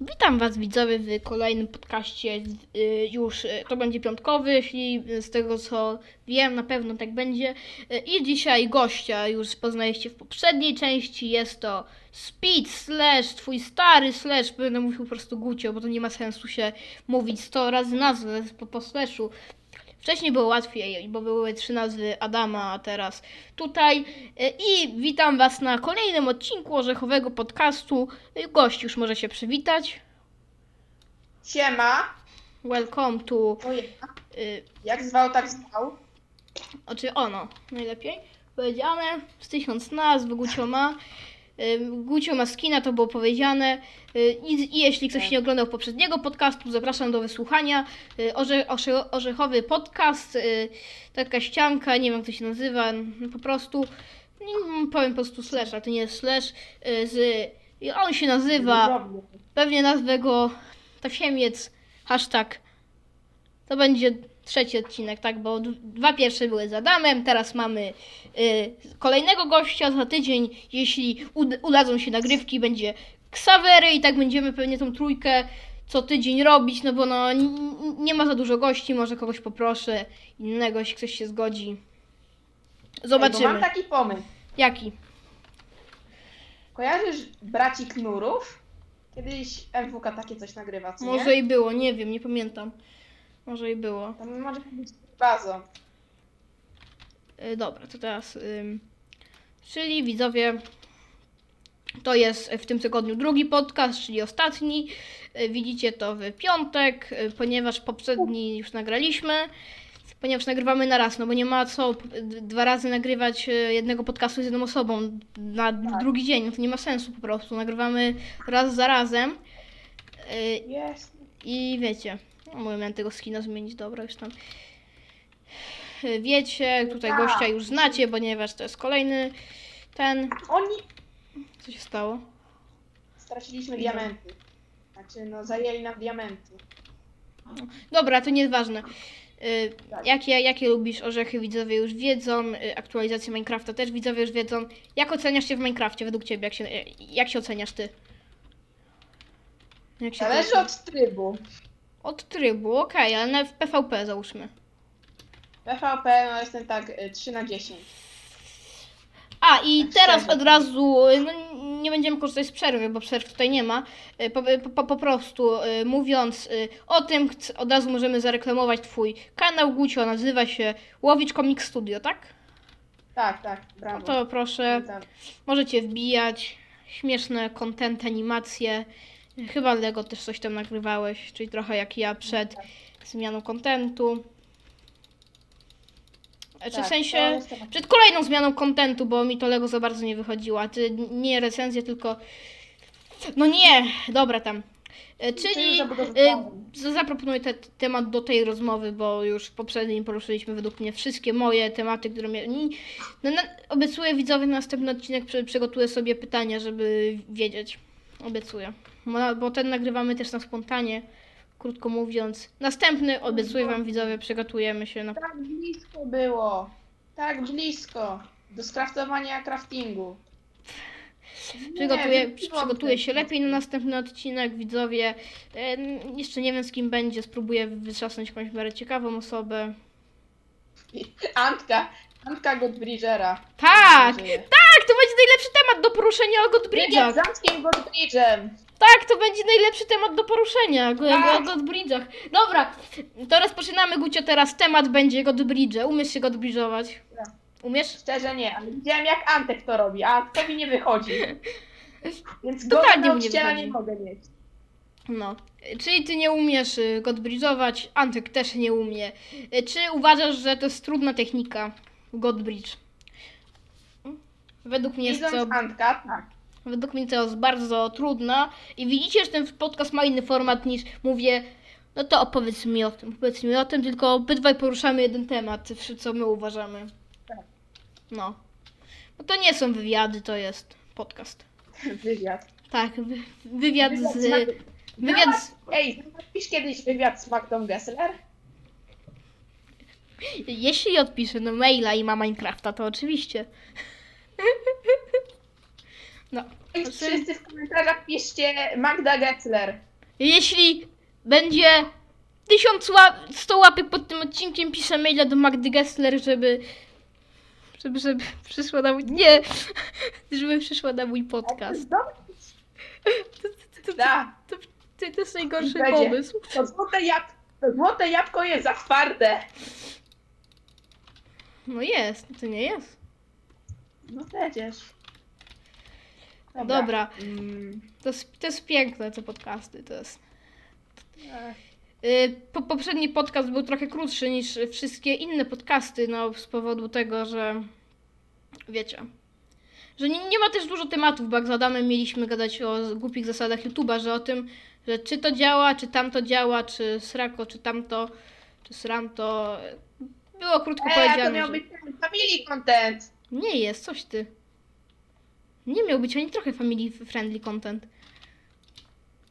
Witam Was widzowie w kolejnym podcaście. y, Już y, to będzie piątkowy, jeśli z tego co wiem, na pewno tak będzie. Y, I dzisiaj gościa już poznaliście w poprzedniej części. Jest to Speed slash twój stary slash, będę mówił po prostu Gucio, bo to nie ma sensu się mówić 100 razy nazwy po, po slashu. Wcześniej było łatwiej, bo były trzy nazwy Adama, a teraz tutaj. Y, I witam Was na kolejnym odcinku Orzechowego Podcastu. Y, Gość już może się przywitać. Siema. Welcome to. Ojej, Y, jak zwał, tak zwał. znaczy ono, najlepiej powiedziane. Z tysiąc nazw Gucio ma. Gucio ma skina, to było powiedziane. Y, I, I jeśli ktoś Tak. nie oglądał poprzedniego podcastu, zapraszam do wysłuchania. Y, Orze, orze, orzechowy podcast, y, taka ścianka, nie wiem jak to się nazywa, no po prostu, powiem po prostu slash, a to nie jest slash, z, i on się nazywa, pewnie nazwę go Tasiemiec, hashtag, to będzie trzeci odcinek, tak, bo dwa pierwsze były z Adamem, teraz mamy y, kolejnego gościa za tydzień, jeśli ud- udadzą się nagrywki, będzie Ksawery i tak będziemy pewnie tą trójkę co tydzień robić, no bo no nie ma za dużo gości, może kogoś poproszę innego, jeśli ktoś się zgodzi. Ej, Zobaczymy. mam taki pomysł. Jaki? Kojarzysz braci Knurów? Kiedyś MWK takie coś nagrywa, co Może nie? i było, nie wiem, nie pamiętam. Może i było. To może być bazą. Y, Dobra, to teraz. ym, czyli widzowie, to jest w tym tygodniu drugi podcast, czyli ostatni. Y, Widzicie to w piątek, y, ponieważ poprzedni już nagraliśmy. Ponieważ nagrywamy na raz, no bo nie ma co p- d- dwa razy nagrywać y, jednego podcastu z jedną osobą na d- Tak. drugi dzień. No to nie ma sensu po prostu. Nagrywamy raz za razem. Y, Jest. i wiecie, mówię, miałem tego skina zmienić, dobra, już tam. Y, Wiecie, tutaj Tak. gościa już znacie, ponieważ to jest kolejny ten. Oni Co się stało? straciliśmy diamenty. Znaczy, no zajęli nam diamenty. Dobra, to nieważne. Y, Tak. Jakie, jakie lubisz orzechy, widzowie już wiedzą. Y, Aktualizacje Minecrafta też widzowie już wiedzą. Jak oceniasz się w Minecrafcie według ciebie? Jak się, jak się oceniasz ty? Jak się Zależy od trybu. Od trybu, okej, ale na w PvP załóżmy. PvP, no jestem tak y, 3 na 10. A i Tak teraz szczerze. od razu, no, nie będziemy korzystać z przerwy, bo przerw tutaj nie ma. Y, Po, po, po prostu y, mówiąc y, o tym, chc- od razu możemy zareklamować Twój kanał Gucio, nazywa się Łowicz Comic Studio, tak? Tak, tak, No brawo. to proszę, możecie wbijać śmieszne content, animacje. Chyba Lego też coś tam nagrywałeś, czyli trochę jak ja przed zmianą kontentu. Czy w Tak, sensie... to jestem- Przed kolejną zmianą kontentu, bo mi to Lego za bardzo nie wychodziło, a ty nie recenzję, tylko... No nie, dobra tam. E, Czyli e, zaproponuję te, temat do tej rozmowy, bo już w poprzednim poruszyliśmy według mnie wszystkie moje tematy, które miałem. No, na, obiecuję widzowie na następny odcinek, przy, przygotuję sobie pytania, żeby wiedzieć. Obiecuję. Bo, bo ten nagrywamy też na spontanie, krótko mówiąc. Następny, obiecuję wam widzowie, przygotujemy się na Tak blisko było. Tak blisko. Do skraftowania craftingu. Przygotuję, przy- przygotuję się lepiej na następny odcinek, widzowie. E, jeszcze nie wiem z kim będzie, spróbuję wyczasnąć jakąś w miarę ciekawą osobę. Antka. Antka Godbridgera. Tak! Tak, to będzie najlepszy temat do poruszenia o Godbridge'ach. z Antkiem Godbridgem. Tak, to będzie najlepszy temat do poruszenia Tak. o Godbridge'ach. Dobra, to rozpoczynamy, Gucio, teraz temat będzie Godbridge. Umiesz się Godbridge'ować? Umiesz? Szczerze nie, ale widziałem jak Antek to robi, a to mi nie wychodzi. Więc Totalnie mu nie wychodzi. nie mogę mieć. No. Czyli ty nie umiesz y, Godbridge'ować, Antek też nie umie. Y, Czy uważasz, że to jest trudna technika Godbridge? Według mnie jest Widząc to, Antka, tak. według mnie to jest bardzo trudna i widzicie, że ten podcast ma inny format niż mówię, no to opowiedz mi o tym, opowiedz mi o tym, tylko obydwaj poruszamy jeden temat, co my uważamy. Tak. No. Bo to nie są wywiady, to jest podcast. Wywiad. Tak, wy, wywiad Wywiad z... Wywiad z... Ej, napisz kiedyś wywiad z Magdą Gessler? Jeśli odpiszę no maila i ma Minecrafta, to oczywiście. No. Wszyscy w komentarzach piszcie Magda Gessler. Jeśli będzie 1000 łap, 100 łapek pod tym odcinkiem, piszę maila do Magdy Gessler, żeby żeby, żeby przyszła na mój... Nie! Żeby przyszła na mój podcast. To, to, to, to, to, to jest najgorszy Będzie. pomysł. to złote, jab... to złote jabłko jest za twarde. No jest, to nie jest. No przecież. Dobra. Mm. To jest, to jest piękne, te podcasty, to jest... Y, Po, poprzedni podcast był trochę krótszy niż wszystkie inne podcasty, no z powodu tego, że wiecie, że nie, nie ma też dużo tematów, bo jak z Adamem mieliśmy gadać o głupich zasadach YouTube'a, że o tym, że czy to działa, czy tamto działa, czy srako, czy tamto, czy sramto. Było krótko a to powiedziane, miał że... być ten family content. Nie jest, coś ty. Nie miał być ani trochę family friendly content.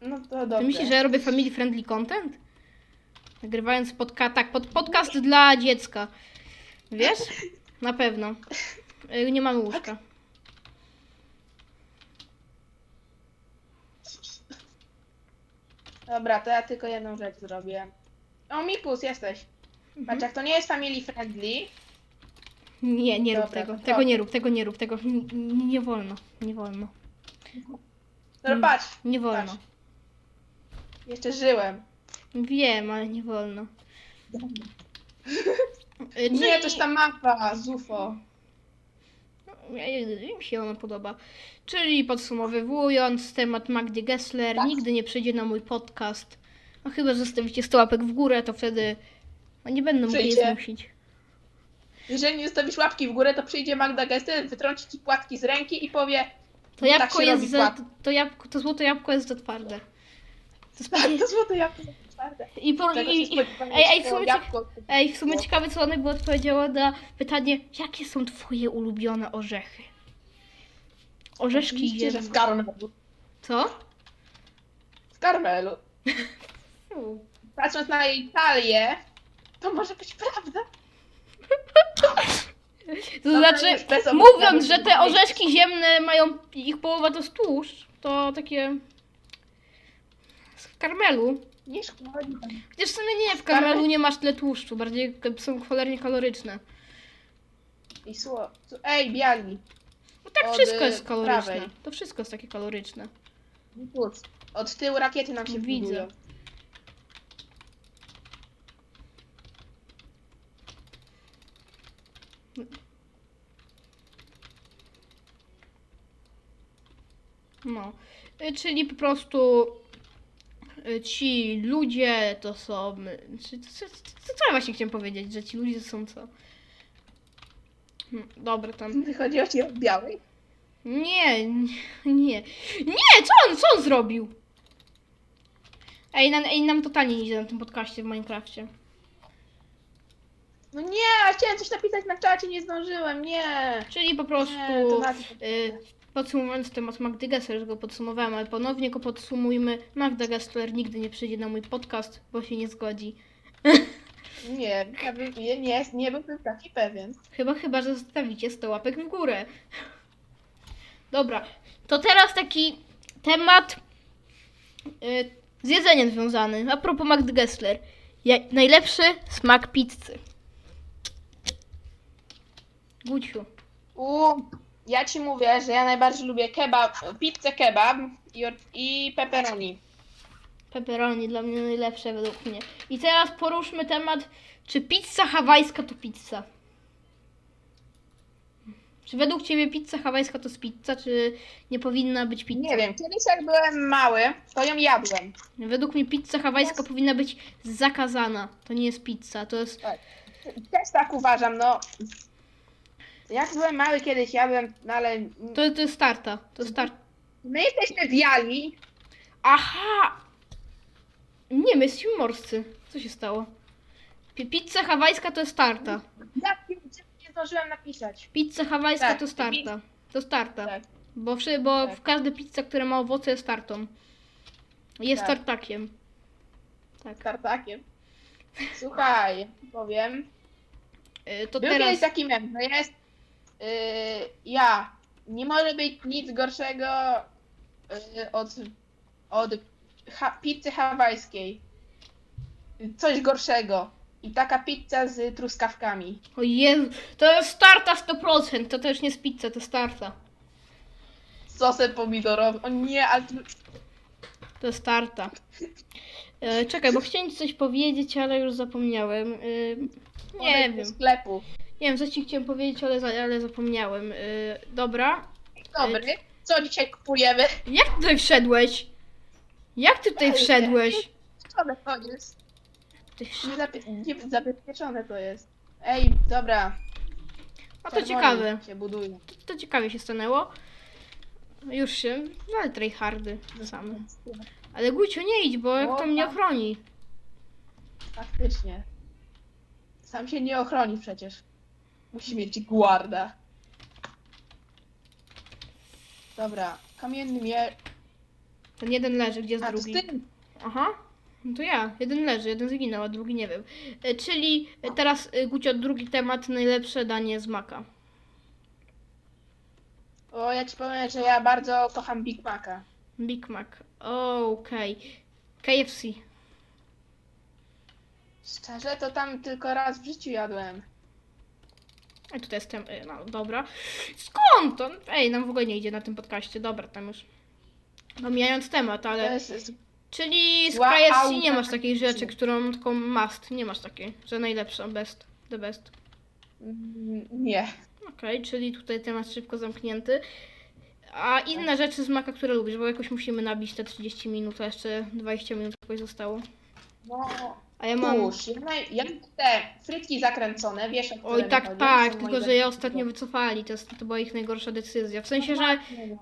No to dobrze. Ty myślisz, że ja robię family friendly content? Nagrywając podca tak, pod podcast dla dziecka. Wiesz? Na pewno. Y, Nie mamy łóżka. Dobra, to ja tylko jedną rzecz zrobię. O, Mikus, jesteś. Patrz, jak to nie jest family friendly, Nie, nie rób Dobra, tego. to Tego co? nie rób, tego nie rób, tego nie, nie, nie wolno. Nie wolno. Mm. patrz, Nie wolno. Jeszcze żyłem. Wiem, ale nie wolno. Y, Nie, czyli- toż ta mapa z UFO. Mi się ona podoba. Czyli podsumowując, temat Magdy Gessler Tak. nigdy nie przyjdzie na mój podcast. No chyba, że zostawicie 100 łapek w górę, to wtedy mógł jej Przyjdzie. zmusić. Jeżeli nie zostawisz łapki w górę, to przyjdzie Magda Gessler, wytrąci ci płatki z ręki i powie To Tak jabłko się jest robi za, płat. to, jabłko, to złote jabłko jest za twarde. To jest tak, to złote jabłko jest twarde. I, po, Czego i, się i, ej, ej, w sumie, jabłko... ej, w sumie było. ciekawe, co ona by odpowiedziała na pytanie, jakie są twoje ulubione orzechy? Orzeszki Oczywiście, że w karmelu. Co? W karmelu. Patrząc na jej talię, to może być prawda. To Dobra, znaczy, już bez mówiąc, że te orzeszki ziemne mają, ich połowa to jest tłuszcz, to takie w karmelu. Nie szkodzi. Chociaż w sumie nie, w karmelu nie masz tyle tłuszczu, bardziej k- są cholernie kaloryczne. I sło... su- Ej, biali. No tak Od, wszystko y, jest kaloryczne. prawej. To wszystko jest takie kaloryczne. Od tyłu rakiety nam się Widzę. No. Y, Czyli po prostu y, ci ludzie to są. y, Czy, co, co, ja właśnie chciałem powiedzieć, że ci ludzie to są co? Hmm, Dobra, tam. Chodziło ci o białej? Nie, nie, nie. Co on, co on zrobił? Ej, nam, ej, nam totalnie nie idzie na tym podcaście w Minecrafcie. No nie, chciałem coś napisać na czacie, nie zdążyłem, nie. Czyli po prostu. Nie, to. Y, podsumowując temat Magdy Gessler, już go podsumowałem, ale ponownie go podsumujmy. Magda Gessler nigdy nie przyjdzie na mój podcast, bo się nie zgodzi. Nie, nie, nie, nie byłbym taki pewien. Chyba, chyba, że zostawicie 100 łapek w górę. Dobra, to teraz taki temat y, z jedzeniem związany. A propos Magdy Gessler. Ja, najlepszy smak pizzy. Guciu. U, ja ci mówię, że ja najbardziej lubię kebab, pizzę kebab i, i pepperoni. Pepperoni dla mnie najlepsze według mnie. I teraz poruszmy temat, czy pizza hawajska to pizza? Czy według Ciebie pizza hawajska to jest pizza, czy nie powinna być pizza? Nie wiem, kiedyś jak byłem mały, to ją jadłem. Według mnie pizza hawajska powinna być zakazana. To nie jest pizza, to jest... Też tak uważam, no. Jak byłem mały kiedyś jadłem, no ale To, to jest tarta. To jest tarta. my jesteśmy wiali. Aha! Nie, my jesteśmy morscy. Co się stało? Pi- Pizza hawajska to jest tarta. Ja nie zdążyłem napisać. Pizza hawajska Tak, to jest tarta. To jest tarta. Tak. Bo, wszy, bo Tak. w każda pizza, która ma owoce jest tartą. Jest Tak. tartakiem. Tak. Tartakiem. Słuchaj, powiem. Y, To Był teraz... kiedyś taki mem, że jest yy, ja. Nie może być nic gorszego yy, od, od ha pizzy hawajskiej. Coś gorszego. I taka pizza z truskawkami. O Jezu, to jest starta 100%, to też nie jest pizza, to starta. Sosem pomidorowym. O nie, ale... To starta. E, czekaj, bo chciałem ci coś powiedzieć, ale już zapomniałem. E, nie wiem. sklepu. Nie wiem, co ci chciałem powiedzieć, ale, za- ale zapomniałem. E, dobra. Dobry. Co dzisiaj kupujemy? Jak ty tutaj wszedłeś? Jak ty tutaj wszedłeś? Co to jest? Ty Niezabie- Niezabezpieczone to jest. Ej, dobra. A to czerwoni ciekawe. się budują. To, to ciekawie się stanęło. Już się, no ale tryhardy same. Ale Gucio, nie idź, bo jak to mnie ochroni. Faktycznie. Sam się nie ochroni przecież. Musi mieć guarda. Dobra, kamienny miecz. Ten jeden leży, gdzie jest A, to drugi? tym. Aha. No to ja. Jeden leży, jeden zginął, a drugi nie wiem. E, czyli e, teraz, e, Gucio, drugi temat, najlepsze danie z maka. O, ja ci powiem, że ja bardzo kocham Big Maca. Big Mac. Okej. KFC. Szczerze, to tam tylko raz w życiu jadłem. A tutaj jestem, e, no dobra. Skąd to? Ej, nam w ogóle nie idzie na tym podcaście. Dobra, tam już. Pomijając temat, ale... jest, Czyli z KFC nie masz takiej rzeczy, którą taką must. Nie masz takiej, że najlepsza, best, the best. mm, nie. Okej, czyli tutaj temat szybko zamknięty. A inne rzeczy z maka, które lubisz, bo jakoś musimy nabić te 30 minut, a jeszcze 20 minut jakoś zostało. No, A ja mam... Kurz, ja, naj- ja mam te frytki zakręcone, wiesz o które Oj, mi tak, chodzi? tak, Są tylko moje że je ostatnio wycofali, to, jest, to była ich najgorsza decyzja. W sensie, że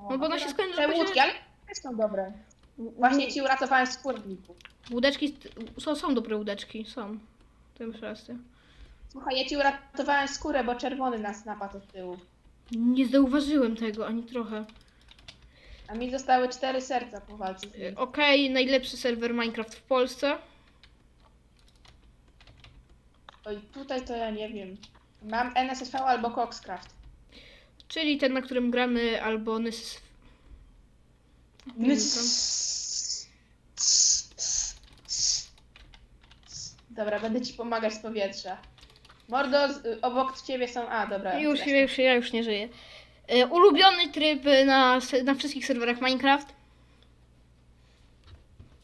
no bo ono się skończy- Te łódki, ale też są dobre. Właśnie ci uratowałem skórników. łódeczki, są, są dobre łódeczki, są. To masz rację. Słuchaj, ja ci uratowałem skórę, bo czerwony nas napadł od tyłu. Nie zauważyłem tego, ani trochę. A mi zostały cztery serca po walce z nim. Okej, najlepszy serwer Minecraft w Polsce. Oj, tutaj to ja nie wiem. Mam NSSV albo Coxcraft. Czyli ten, na którym gramy, albo Nys... Dobra, będę ci pomagać z powietrza. Mordo, z, obok ciebie są... A, dobra. Już, zresztą. ja już, ja już nie żyję. Y, Ulubiony tryb na, se- na wszystkich serwerach Minecraft?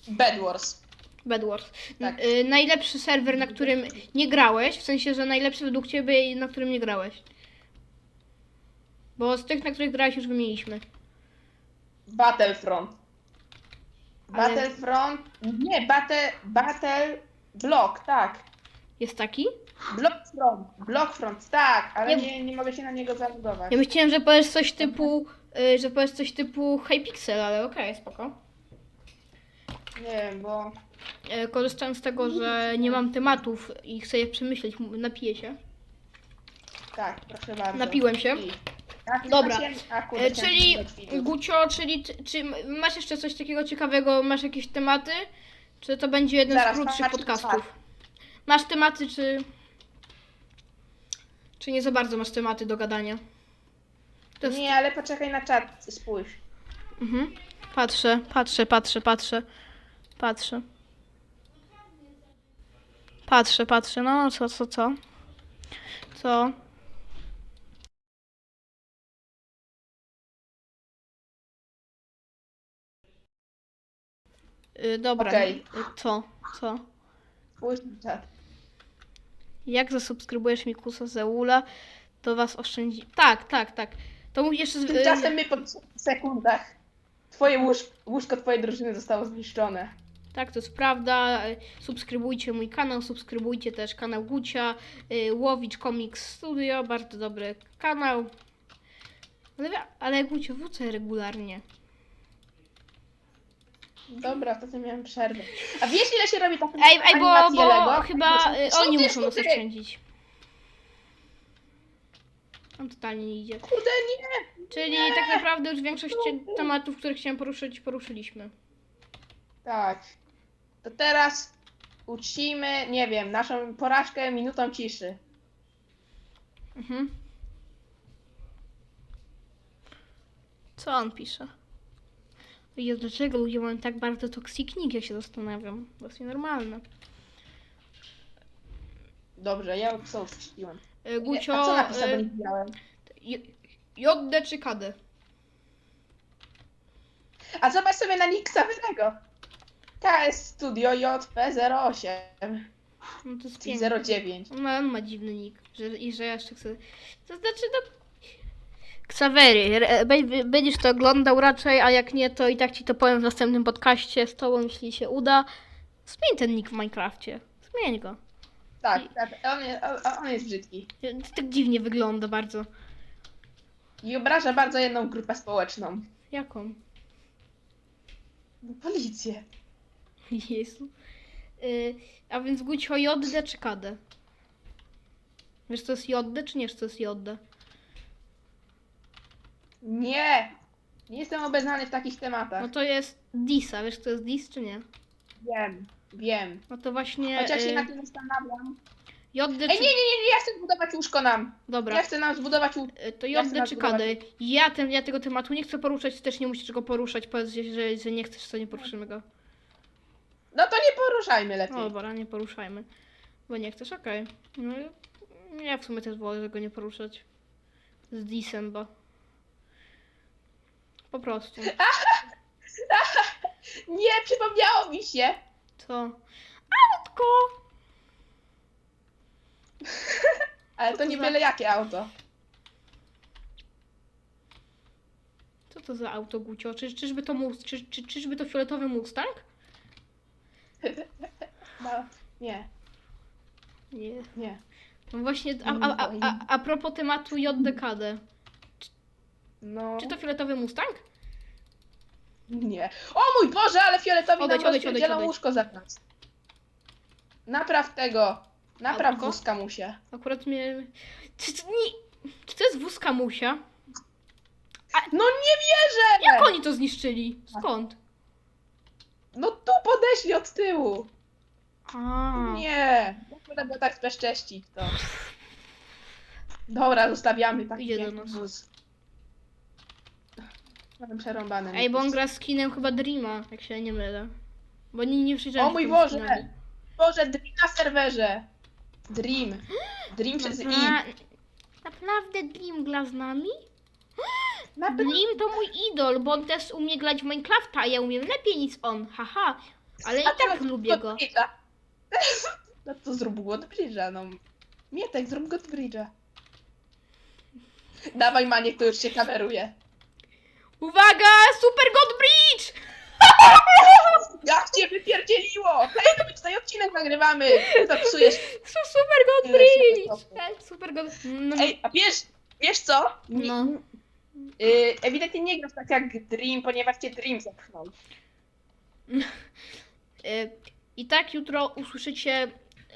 Bed Wars. Bed Wars. Tak. Y, najlepszy serwer, na którym nie grałeś, w sensie, że najlepszy według ciebie i na którym nie grałeś. Bo z tych, na których grałeś już wymieniliśmy. Battlefront. Ale- Battlefront... Nie, Battle... Battle... Block, tak. Jest taki? Blockfront. Blockfront, tak, ale Nie- nie, nie mogę się na niego zalogować. Ja myślałem, że powiesz coś typu, y, że powiesz coś typu Hypixel, ale okej, spoko. Nie wiem, bo... E, Korzystając z tego, że nie mam tematów i chcę je przemyśleć, napiję się. Tak, proszę bardzo. Napiłem się. I- Tak, Dobra. chciałem- a, kurde, E, chciałem czyli. Gucio, czyli czy masz jeszcze coś takiego ciekawego, masz jakieś tematy? Czy to będzie jeden Zaraz, z krótszych podcastów? Masz tematy, czy... Czy nie za bardzo masz tematy do gadania? To jest... Nie, ale poczekaj na czat, spójrz. Mhm. Patrzę, patrzę, patrzę, patrzę. Patrzę. Patrzę, patrzę. No, co, co, co? Co? Y, dobra. Okej. Co? Co? Spójrz na czat. Jak zasubskrybujesz Mikusa Zeula, to was oszczędzi. Tak, tak, tak. To mój jeszcze. z- Tymczasem my po sekundach. Twoje łóż, łóżko twojej drużyny zostało zniszczone. Tak, to jest prawda. Subskrybujcie mój kanał, subskrybujcie też kanał Gucia, y, Łowicz Comics Studio, bardzo dobry kanał. Ale, ale Gucio, wrócę regularnie. Dobra, to miałem przerwę. A wiesz ile się robi taką Ej, ej, bo, bo Lego? chyba y, oni ty, muszą nas oszczędzić. On totalnie nie idzie. Kurde, nie! Czyli tak naprawdę już większość tematów, które chciałem poruszyć, poruszyliśmy. Tak. To teraz uczcimy, nie wiem, naszą porażkę minutą ciszy. Mhm. Co on pisze? I dlaczego ludzie mają tak bardzo nick, ja się zastanawiam. To jest nienormalne. Dobrze, ja co strzeliłem. E, Gucio, A co napisałem, e, nie widziałem. J- JD czy KD? A zobacz sobie na nick Sawynego. KS Studio JP08 No to jest piękne. 09. No, on ma dziwny nick, że, i że ja jeszcze chcę... To znaczy, no... Ksawery, re- be- będziesz to oglądał raczej, a jak nie, to i tak ci to powiem w następnym podcaście z tobą, jeśli się uda. Zmień ten nick w Minecrafcie. Zmień go. Tak, tak on, jest, on, on jest brzydki. To tak dziwnie wygląda bardzo. I obraża bardzo jedną grupę społeczną. Jaką? No, Policję. Jezu. Y, a więc Gucio JD czy KD? Wiesz co jest JD, czy nie wiesz co jest JD? Nie! Nie jestem obeznany w takich tematach. No to jest Disa, wiesz co jest Dis, czy nie? Wiem, wiem. No to właśnie Chociaż się y, na tym zastanawiam. JD Ej, czy... nie, nie, nie, nie, ja chcę zbudować łóżko nam. Dobra. Ja chcę nam zbudować łóżko. Y, To Ja chcę JD nas czy zbudować. KD? Ja, ten, ja tego tematu nie chcę poruszać, ty też nie musisz go poruszać. Powiedz, że, że nie chcesz, to nie poruszymy go. No to nie poruszajmy lepiej. No dobra, nie poruszajmy. Bo nie chcesz, okej. No i ja w sumie też wolę go nie poruszać. Z Disem, bo... Po prostu. Nie, przypomniało mi się. To... Autko! Ale to to nie za- byle jakie auto. Co to za auto, Gucio? Czy, czyżby to mus, czy, czy, czyżby to fioletowy Mustang? No, nie, Nie. nie. No właśnie, a, a, a, a, a propos tematu JDKD. No, Czy to fioletowy Mustang? nie. O mój Boże, ale fioletowi Odejdź, nam odejdź, odejdź, rozpierdzielą odejdź. łóżko za nas. Napraw tego. Napraw Autko? wózka musie. Akurat mnie... Czy, czy, nie... czy to jest wóz Kamusia? No nie wierzę! Jak oni to zniszczyli? Skąd? No tu podeszli od tyłu. A, Nie. Można było tak bezcześcić to. Dobra, zostawiamy taki Idzie do piękny nas. wóz. Mam przerąbane. Ej, bo on gra skinem chyba Dreama, jak się nie mylę. Bo nie, nie przyjrzałem O się mój Boże! skinowi. Boże, Dream na serwerze. Dream. Dream przez I. Napra- Naprawdę Dream gra z nami? Naprawdę? Dream to mój idol, bo on też umie grać w Minecrafta, a ja umiem lepiej niż on, haha. Ale i A tak lubię go. No to zrób Godbridge'a, no. Mietek, zrób Godbridge'a. Dawaj Maniek, to już się kameruje. Uwaga, Super God Bridge! Jak cię wypierdzieliło! Hej, to my tutaj odcinek nagrywamy! Ty to psujesz. Su- Super God Bridge! Super God... No, Ej, a wiesz, wiesz co? Nie- No. Y, ewidentnie nie grasz tak jak Dream, ponieważ cię Dream zepchnął. y, I tak jutro usłyszycie...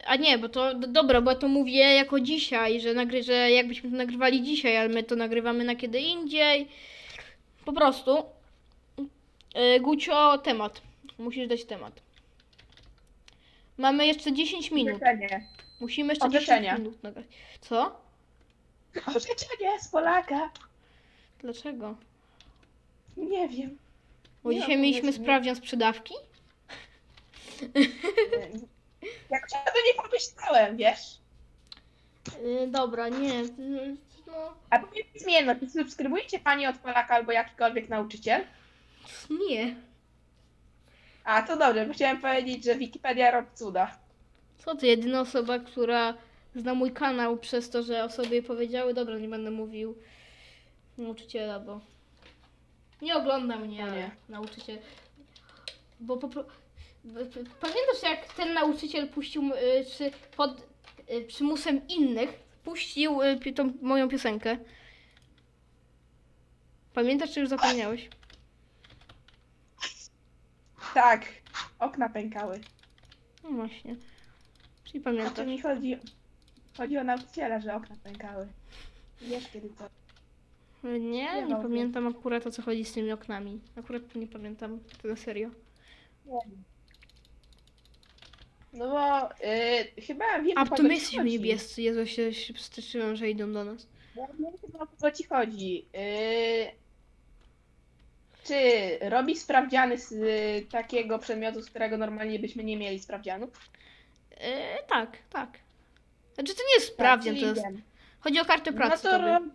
A nie, bo to d- dobra, bo ja to mówię jako dzisiaj, że, nagry, że jakbyśmy to nagrywali dzisiaj, ale my to nagrywamy na kiedy indziej. Po prostu. Y, Gucio, temat. Musisz dać temat. Mamy jeszcze 10 minut. Orzeczenie. Musimy jeszcze 10 Orzeczenia. minut nagrać. Co? Orzeczenie z Polaka. Dlaczego? Nie wiem. Bo Nie dzisiaj mieliśmy pomysłu. sprawdzian sprzedawki? Jak ja to nie pomyślałem, wiesz? Yy, dobra, nie. yy, No, A powiedz mi jedno, czy subskrybujecie pani od Polaka albo jakikolwiek nauczyciel? nie. A, to dobrze, bo chciałem powiedzieć, że Wikipedia robi cuda. Co ty, jedyna osoba, która zna mój kanał przez to, że osoby powiedziały, dobra, nie będę mówił nauczyciela, bo nie ogląda mnie nie. nauczyciel. Bo po pro... Pamiętasz jak ten nauczyciel puścił y, czy pod y, przymusem innych puścił y, tą moją piosenkę? Pamiętasz czy już zapomniałeś? Tak, okna pękały. No właśnie. Czyli A pamiętasz. to mi chodzi, chodzi o nauczyciela, że okna pękały. Wiesz kiedy to. Nie, nie, Nie no, pamiętam akurat o co chodzi z tymi oknami. Akurat nie pamiętam, to na serio. No bo y, chyba wiem A, o to kogo my ci jesteśmy chodzi. niebiescy, Jezu, się, się przestraszyłam, że idą do nas. Ja wiem chyba o kogo ci chodzi. Y, Czy robi sprawdziany z y, takiego przedmiotu, z którego normalnie byśmy nie mieli sprawdzianów? E, tak, tak. Znaczy to nie jest sprawdzian, Tak, to czyli jest... wiem. Chodzi o kartę No pracy to, tobie. ro-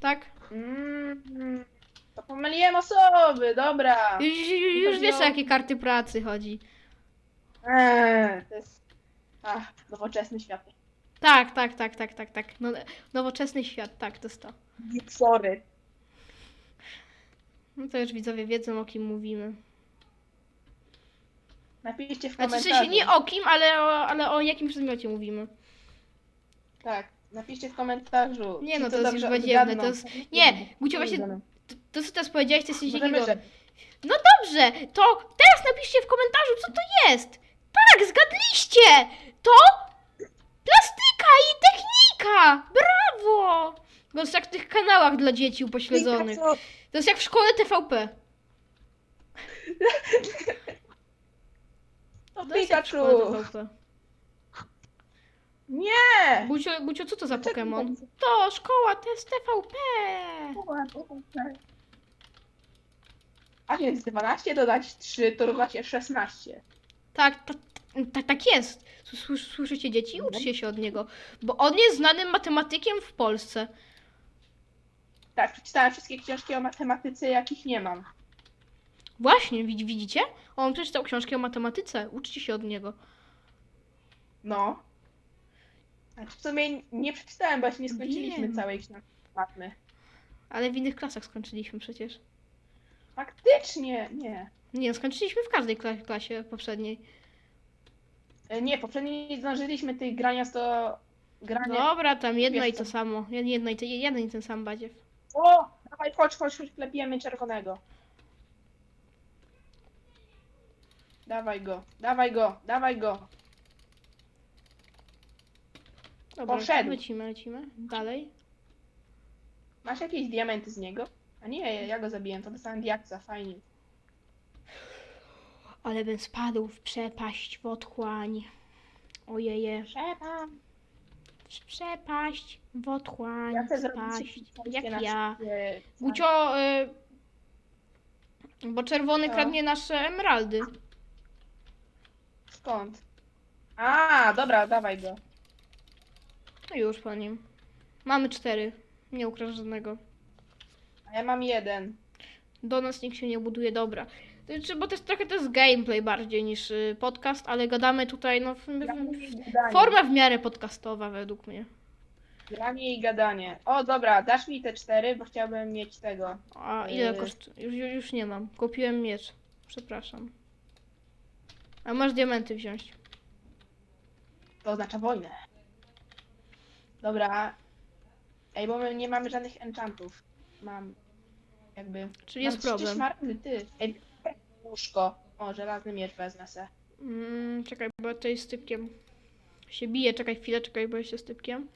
Tak? mm, to pomyliłem osoby, dobra. Już, już, już wiesz o- o jakie karty pracy chodzi. Eee, to jest... Ach, nowoczesny świat. Tak, tak, tak, tak, tak, tak. No, nowoczesny świat, tak, to jest to. Sorry. No to już widzowie wiedzą o kim mówimy. Napiszcie w Znaczy w komentarzu. sensie nie o kim, ale o, ale o jakim przedmiocie mówimy. Tak, napiszcie w komentarzu. Nie no, to jest dobrze już badziewne, odgadną. to jest- nie, Gucio, właśnie- To, to co teraz powiedziałeś, to jesteś jakiego... że... No dobrze, to teraz napiszcie w komentarzu, co to jest. Tak, zgadliście! To plastyka i technika! Brawo! To jest jak w tych kanałach dla dzieci upośledzonych. To jest jak w szkole TVP. To To jest jak w szkole Pikachu! TVP. Nie! Gucio, Gucio, co to za Pokémon? tak? To szkoła, to jest TVP. A więc 12 dodać 3 to równa się 16. Tak, tak, tak, tak jest. Słys- Słyszycie dzieci? Uczcie się od niego. Bo on jest znanym matematykiem w Polsce. Tak, przeczytałem wszystkie książki o matematyce, jakich nie mam. Właśnie, widz- widzicie? On przeczytał książki o matematyce. Uczcie się od niego. No. Znaczy w sumie nie przeczytałem, bo jeszcze nie skończyliśmy Wiem. całej książki. Ale w innych klasach skończyliśmy przecież. Faktycznie, nie. Nie, skończyliśmy w każdej kla- klasie poprzedniej. E, Nie, poprzednio nie zdążyliśmy tych grania z to grania. Dobra, tam jedno Wiesz i to co? samo. Jed- Jedno i, to, jeden i ten sam badziew. O! Dawaj, chodź, chodź, chodź, klepiemy czerwonego. Dawaj go, dawaj go, dawaj go. Dobra, Poszedł. lecimy, lecimy. Dalej. Masz jakieś diamenty z niego? A nie, ja go zabiłem, to dostałem diaksa, fajnie. Ale bym spadł w przepaść, w otchłań. Ojeje. Trzeba. W przepaść, w otchłań, Ja chcę spaść. Jak ja. Gucio, y, bo czerwony Co? kradnie nasze emeraldy. Skąd? A, dobra, dawaj go. No już po nim. Mamy cztery. Nie ukrasz żadnego. A ja mam jeden. Do nas nikt się nie buduje, dobra. Znaczy, bo to jest trochę to jest gameplay bardziej niż y, podcast, ale gadamy tutaj, no, w, w, w, forma w miarę podcastowa według mnie. Granie i gadanie. O, dobra, dasz mi te cztery, bo chciałbym mieć tego. A ile Y. kosztuje? Już, już już nie mam. Kupiłem miecz. Przepraszam. A masz diamenty wziąć. To oznacza wojnę. Dobra. Ej, bo my nie mamy żadnych enchantów. Mam jakby. Czyli mam jest trzy problem. szmaragdy, ty. Ej, łóżko. O, żelazny miecz wezmę se. Mm, czekaj, bo tutaj z typkiem się bije. Czekaj chwilę, czekaj, bo się z typkiem.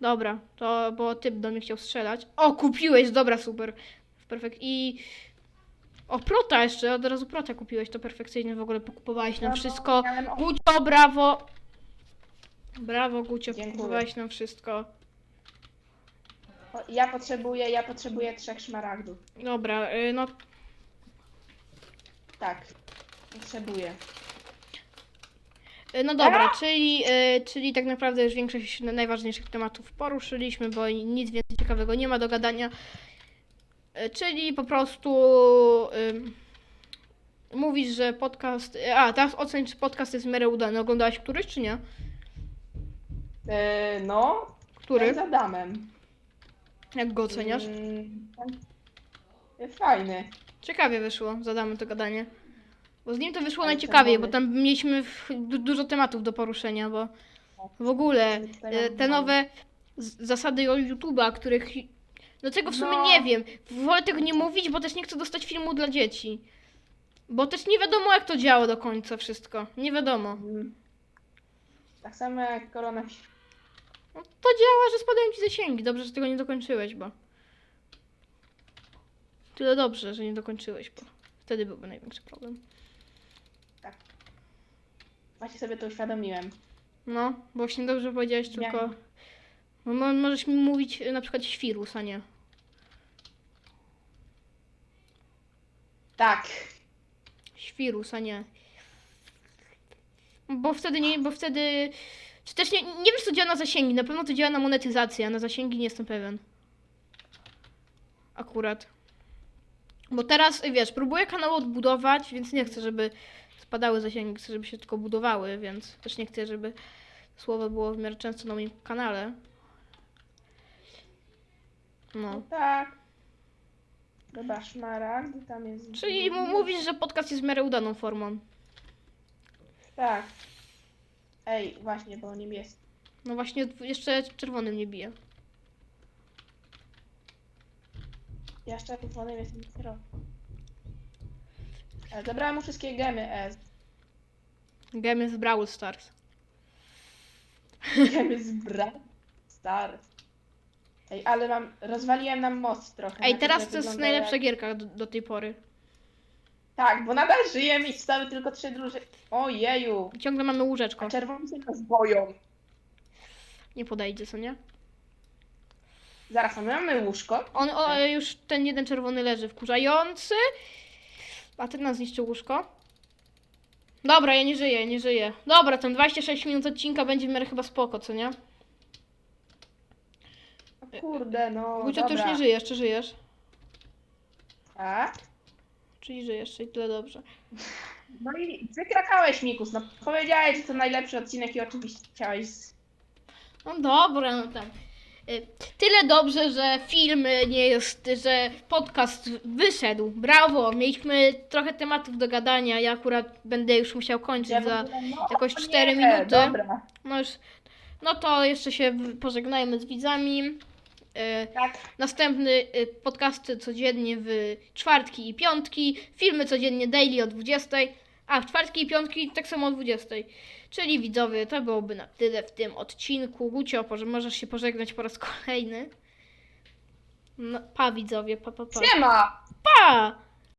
Dobra, to bo typ do mnie chciał strzelać. O, kupiłeś, dobra, super. Perfekt. I. O, prota jeszcze, od razu prota kupiłeś, to perfekcyjnie w ogóle pokupowałeś nam wszystko. miałem o- Gucio, brawo! Brawo, Gucio, Dziękuję. pokupowałeś nam wszystko. o, Ja potrzebuję, ja potrzebuję trzech szmaragdów. Dobra, y, no Tak. Potrzebuję. E, No dobra, czyli, e, czyli tak naprawdę już większość najważniejszych tematów poruszyliśmy, bo nic więcej ciekawego nie ma do gadania. E, Czyli po prostu ym, mówisz, że podcast. e, A, teraz oceń, czy podcast jest w miarę udany. Oglądałaś któryś, czy nie? Yy, no, Który? ten z Adamem. Jak go oceniasz? Mm, Fajny. Ciekawie wyszło, zadamy to gadanie. Bo z nim to wyszło Ale najciekawiej, bo tam mieliśmy du- dużo tematów do poruszenia, bo w ogóle Tutaj e, te nowe zasady YouTube'a, których. Do czego w sumie No. nie wiem. Wolę tego nie mówić, bo też nie chcę dostać filmu dla dzieci. Bo też nie wiadomo, jak to działa do końca wszystko. Nie wiadomo. Mm. Tak samo jak koronawirus. No, to działa, że spadają ci zasięgi. Dobrze, że tego nie dokończyłeś, bo. Tyle dobrze, że nie dokończyłeś, bo wtedy byłby największy problem. Właśnie sobie to uświadomiłem. No, właśnie dobrze powiedziałeś, tylko No, mo- możesz mi mówić y, na przykład świrus, a nie. Tak. Świrus, a nie. Bo wtedy nie, bo wtedy. Czy też nie, nie wiem, czy to działa na zasięgi. Na pewno to działa na monetyzację, a na zasięgi nie jestem pewien. Akurat. Bo teraz, wiesz, próbuję kanał odbudować, więc nie chcę, żeby spadały zasięgi, chcę, żeby się tylko budowały, więc też nie chcę, żeby słowo było w miarę często na moim kanale. No No. tak. Chyba szmaragd, tam jest... Czyli mu mówisz, że podcast jest w miarę udaną formą. Tak. Ej, właśnie, bo nim jest. No właśnie, jeszcze czerwonym nie bije. Ja jeszcze czerwonym jestem zero. Ale zabrałem mu wszystkie gemy S. Gemy z Brawl Stars. Gemy z bra... Star. Ej, ale mam... Rozwaliłem nam most trochę. Ej, na teraz to jest wygląda najlepsza jak- gierka do, do tej pory. Tak, bo nadal żyjemy i zostały tylko trzy drużyny. Ojeju. Ciągle mamy łóżeczko. A czerwoni się nas boją. Nie podejdzie, co nie? Zaraz, a my mamy łóżko. On, o, już ten jeden czerwony leży wkurzający. A ten nas zniszczył łóżko. Dobra, ja nie żyję, nie żyję. Dobra, ten 26 minut odcinka będzie w miarę chyba spoko, co nie? Kurde, no Gucio, ty już dobra. nie żyjesz, czy żyjesz? Tak? Czyli żyjesz, czyli tyle dobrze. No i wykrakałeś, Mikus. No powiedziałeś, że to najlepszy odcinek i oczywiście chciałeś... z- No dobra, no tam. Y, Tyle dobrze, że film nie jest, że podcast wyszedł. Brawo, mieliśmy trochę tematów do gadania. Ja akurat będę już musiał kończyć Ja w za ogóle, no, jakoś o 4 nie, minuty. Dobra, No już, no to jeszcze się pożegnajmy z widzami. Y, tak. Następny y, podcasty codziennie w czwartki i piątki, filmy codziennie daily o 20, a w czwartki i piątki tak samo o 20. Czyli widzowie, to byłoby na tyle w tym odcinku. Gucio, możesz się pożegnać po raz kolejny. No, pa widzowie, pa pa pa. Siema! Pa!